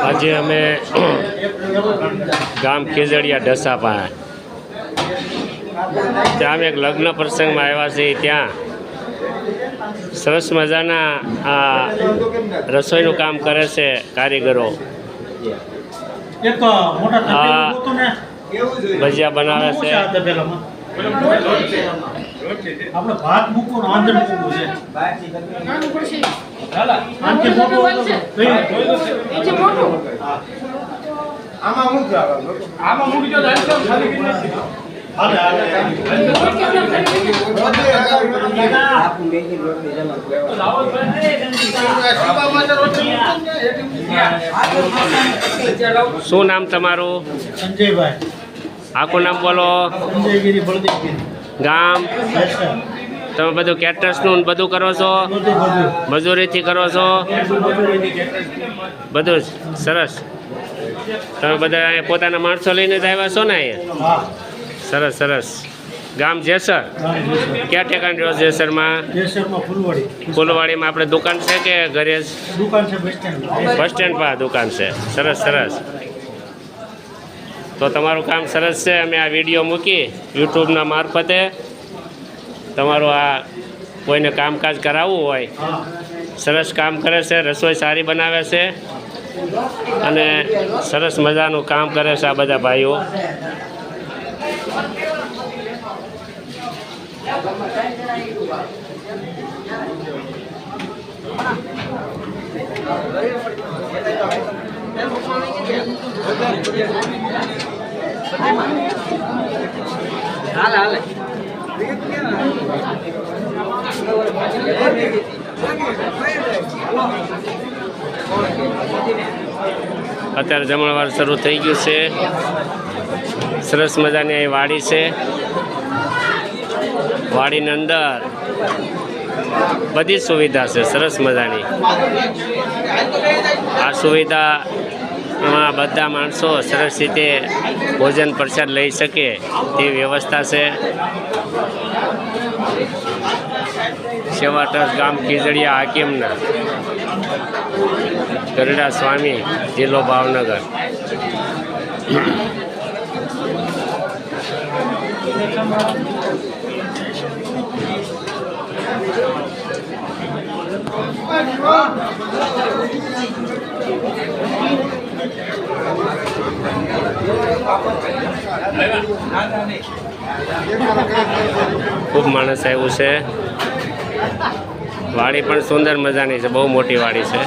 આજે અમે ગામ ખેજડીયા ડસા પાસે ત્યાં એક લગ્ન પ્રસંગમાં આવ્યા છીએ ત્યાં. સરસ મજાના રસોઈનું કામ કરે છે કારીગરો. એક મોટા. તપેલું હતું ને. ભજીયા બનાવે છે? આપણે ભાત મૂકવું ને આંધણ મૂકવું છે. આનથી મોટું કયું? એ છે મોટું. હાલે, હાલે. શું નામ તમારું? સંજયભાઈ. આખું નામ બોલો. ગામ? તમે બધું કેટર્સનું બધું કરો છો? મજૂરીથી કરો છો? બધું જ. સરસ. તમે બધા અહીંયા પોતાના માણસો લઈને જ આવ્યા છો ને અહીંયા? સરસ સરસ. ગામ જેસર? ક્યાં ઠેકાણ રહ્યો જેસરમાં? ફૂલવાડીમાં આપણે દુકાન છે કે ઘરે બસ સ્ટેન્ડ પર. દુકાન છે. સરસ સરસ. તો તમારું કામ સરસ છે. અમે આ વીડિયો મૂકી યુટ્યુબના મારફતે તમારું આ કોઈને કામકાજ કરાવવું હોય સરસ કામ કરે છે રસોઈ સારી બનાવે છે અને સરસ મજાનું કામ કરે છે આ બધા ભાઈઓ. અત્યારે જમણવાર શરૂ થઈ ગયું છે. સરસ મજાની અહીં વાડી છે. વાડીની અંદર બધી સુવિધા છે, સરસ મજાની. આ સુવિધામાં બધા માણસો સરસ રીતે ભોજન પ્રસાદ લઈ શકે તેવી વ્યવસ્થા છે. સેવા ટ્રસ્ટ ગામ ખીજડીયા હાકીમના. ગરડા સ્વામી, જિલ્લો ભાવનગર. ખૂબ માણસ આવ્યું છે. વાડી પણ સુંદર મજાની છે બહુ મોટી વાડી છે.